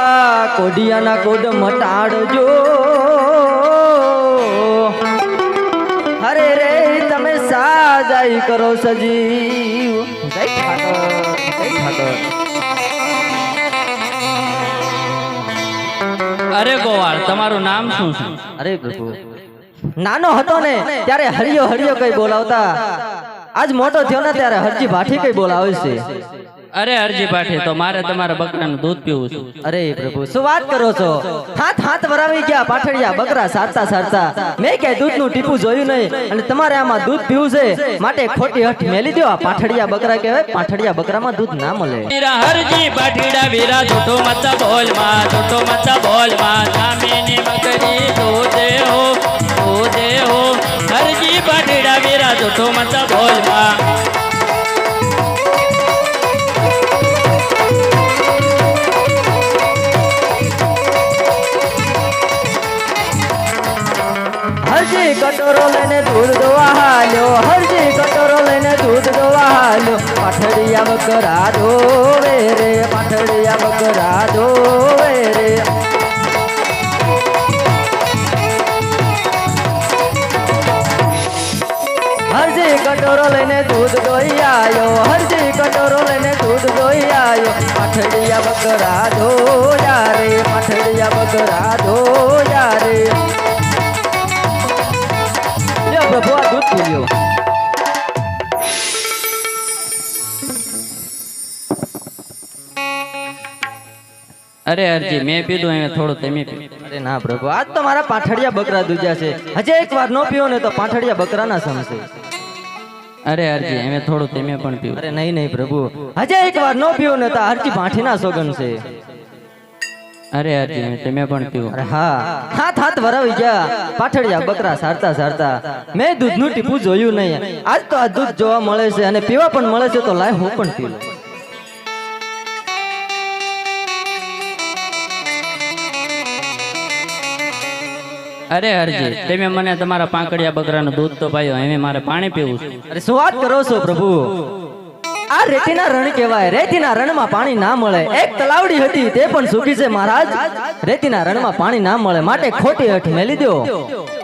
બાપા કોડિયાના કોડ મટાડજો. અરે રે તમે સાજાઈ કરો સજીવ. જય ઠાકર જય ઠાકર અરે ગોવાળ તમારું નામ શું છે? અરે પ્રભુ નાનો હતો ને ત્યારે હરિયો હરિયો કઈ બોલાવતા. આજ મોટો થયો ને ત્યારે હરજી ભાઠી કઈ બોલાવે છે? અરે અરજી પાઠી તો મારે તમારા બકરાનું દૂધ પીવું છે. અરે પ્રભુ શું વાત કરો છો? હાથ હાથ વરાવી ગયા પાઠડિયા બકરા સારતા સારતા મેં ક્યાંય દૂધનું ટીપું જોયું નહીં અને તમારે આમાં દૂધ પીવું છે માટે ખોટી હઠ મેલી દો. આ પાછળિયા બકરા કહેવાય પાછળિયા બકરામાં દૂધ ના મળે. વીરા હરજી પાઠીડા વીરા જૂઠો મચા બોલમાં જૂઠો મચા બોલમાં જામીની બકરી દૂધે હો દૂધે હો. હરજી પાઠીડા વીરા જૂઠો મચા બોલમાં હરજી કટોરો લઈને દૂધ દોવા હાલ્યો હરજી કટોરો લઈને દૂધ દોવા હાલ્યો પાછળિયા બકરા ધોવે રે પાછળિયા બકરા ધોવે રે હરજી કટોરો લઈને દૂધ દોઈ આયો હરજી કટોરો લઈને દૂધ દોઈ આયો પાછળિયા બકરા ધોયા રે પાછળિયા બકરા ધોયા રે પ્રભુ આ દૂધ અરે અરજી મેં પીધું અહીંયા થોડું તમે અરે ના પ્રભુ આજ તો મારા પાઠડિયા બકરા દૂધ્યા છે. હજે એક વાર નો પીઓ ને તો પાઠડિયા બકરા ના સમજે અરે અરજી અમે થોડું તમે પણ પીવું. અરે નહીં નહીં પ્રભુ. હજે એક વાર નો પીવો ને તો અરજી પાઠી ના સોગન છે. અરે હરજી અમે તમે પણ પીવું. અરે હા હાથ હાથ વરાવી ગયા. પાઠડિયા બકરા સારતા સારતા. મેં દૂધનું ટીપું જોયું નહીં. આજ તો આ દૂધ જોવા મળે છે અને પીવા પણ મળે છે તો લાય હું પણ પી લઉં અરે હરજી તમે મને તમારા પાંકડિયા બકરાનું દૂધ તો પાયો હવે મારે પાણી પીવું છે. અરે શું વાત કરો છો પ્રભુ? આ રેતીના રણ કહેવાય. રેતીના રણમાં પાણી ના મળે. એક તલાવડી હતી, તે પણ સુખી છે, મહારાજ. રેતીના રણમાં પાણી ના મળે. માટે ખોટી હઠ મેલી દો.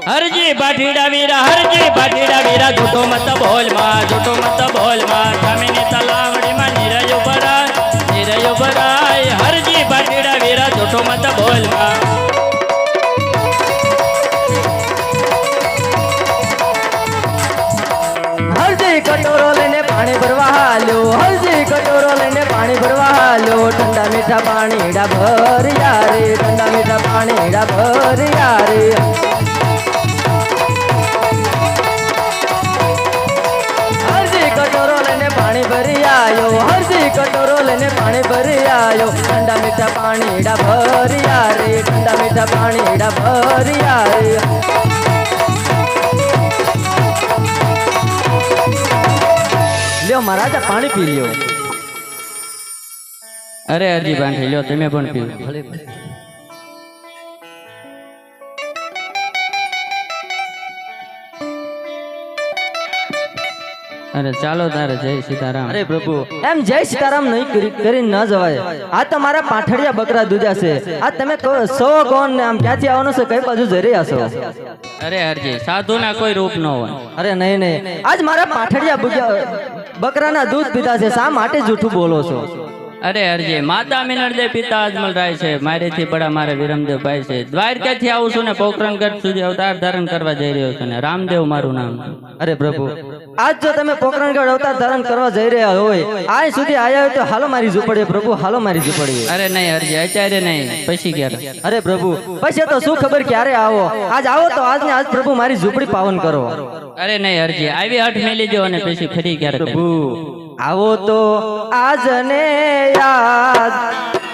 હરજી પાઠીડા વીરા, હરજી પાઠીડા વીરા, જૂઠો મત બોલમાં, જૂઠો મત બોલમાં. જમીની તલાવડી માં નીરજ ઉભરાય નીરજ ઉભરાય હરજી પાઠીડા વીરા, જૂઠો મત બોલમાં. હરજી કટોરો લઈને પાણી ભરવા હાલો હજી કટોરો લઈને પાણી ભરવા હાલ્યો. ઠંડા મીઠા પાણી ડા ભર રે, ઠંડા મીઠા પાણી ડા ભર રે. હરજી કટોરો લઈને પાણી ભરી આવ્યો હરસી કટોરો લઈને પાણી ભરી આયો. ઠંડા મીઠા પાણી ડા ભર્યા રે, ઠંડા મીઠા પાણી ડા ભર્યા રે. લ્યો મહારાજા પાણી પી લ્યો. અરે અરજી પાઠી લ્યો તમે પણ પીવું ભલે અરે ચાલો તારે જય સીતારામ. અરે પ્રભુ. એમ જય સીતારામ નહીં કરી ન જવાય. આ તો મારા પાઠડિયા બકરા દૂધ્યા છે. આ તમે કહો સો કોણ ને આમ ક્યાંથી આવવાનું છે? કઈ બાજુ જઈ રહ્યા છો? અરે હરજી સાધુના કોઈ રૂપ ન હોય. અરે નહીં નહીં. આજ મારા પાઠડિયા બકરાના દૂધ પીતા છે. શા માટે જૂઠું બોલો છો? અરે અરજી માતા મિનરદેવ પિતા અજમલ રાય છે. મારેથી બડા મારે વિરમદેવ ભાઈ છે. દ્વારકાથી આવું છું ને પોકરણગઢ સુધી અવતાર ધારણ કરવા જઈ રહ્યો છું ને. રામદેવ મારું નામ. અરે પ્રભુ આજ જો તમે પોકરણગઢ અવતાર ધારણ કરવા જઈ રહ્યા હોય આજ સુધી આયા હોય તો હાલો મારી ઝૂંપડીએ પ્રભુ હાલો મારી ઝૂંપડીએ. અરે નહીં અરજી અત્યારે નહીં પછી ક્યારે? અરે પ્રભુ પછી તો શું ખબર ક્યારે આવો? આજ આવો તો આજ ને આજ પ્રભુ મારી ઝૂંપડી પાવન કરો. અરે નહીં અરજી આવી હઠ મેલી જો અને પછી ફરી ક્યારે પ્રભુ આવો તો આજને યાદ.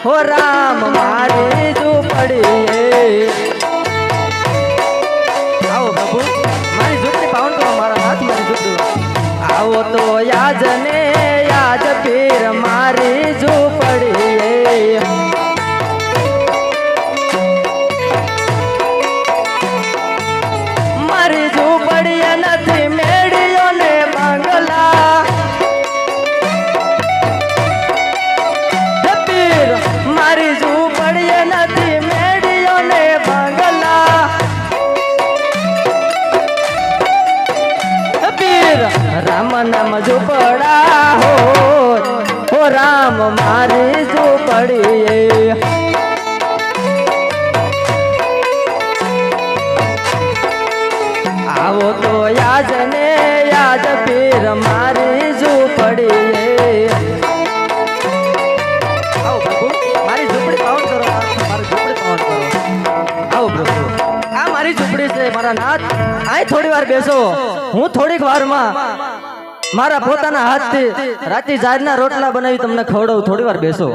હો રામ, મારી ઝૂંપડી આવો પ્રભુ, મારી ઝૂંપડી પાવન કરો, મારા હાથ મારી ઝૂંપડી આવો તો યાજને ઝૂંપડા હો હો, રામ મારી ઝૂંપડીએ. આવો તો યાદ ને યાદ પીર મારી ઝૂંપડીએ. ઝૂંપડી પાવન મારી ઝૂંપડી છે, મારા નાથ. અહીં થોડી વાર બેસો. હું થોડીક વારમાં મારા પોતાના હાથથી રાતી જારના રોટલા બનાવી તમને ખવડાવું થોડી વાર બેસો.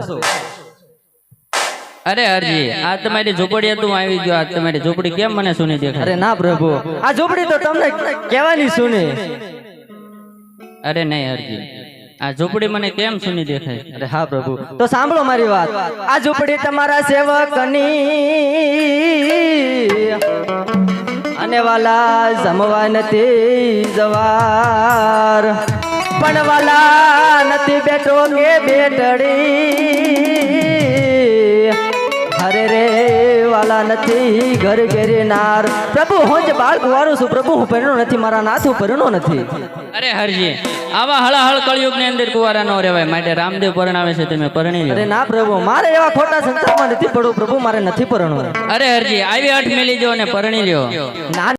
અરે હરજી આ તમારી ઝૂંપડી તું આવી ગયો આ તમારી ઝૂંપડી કેમ મને સુની દેખાય? અરે ના પ્રભુ આ ઝૂંપડી તો તમને કહેવાની સુની. અરે નહીં હરજી આ ઝૂંપડી મને કેમ સુની દેખાય? અરે હા પ્રભુ તો સાંભળો મારી વાત. આ ઝૂંપડી તમારા સેવકની અને વાલા જમવા નથી જવાર. પણ વાલા નથી બેઠો કે બેટડી. નથી ઘર ઘેરનાર. પ્રભુ હું જ બાળ કુંવારો છું. પ્રભુ હું પરણો નથી. મારા નાથ હું પરણો નથી. અરે હરજી આવા હળાહળ કળયુગની અંદર કુવારા નો રહેવાય. માટે રામદેવ પરણાવે છે તમે પરણી અરે ના પ્રભુ મારે એવા ખોટા સંસારમાં નથી પડવું. પ્રભુ મારે નથી પરણવું. અરે હરજી આવી મેલી જો અને પરણી લ્યો. ના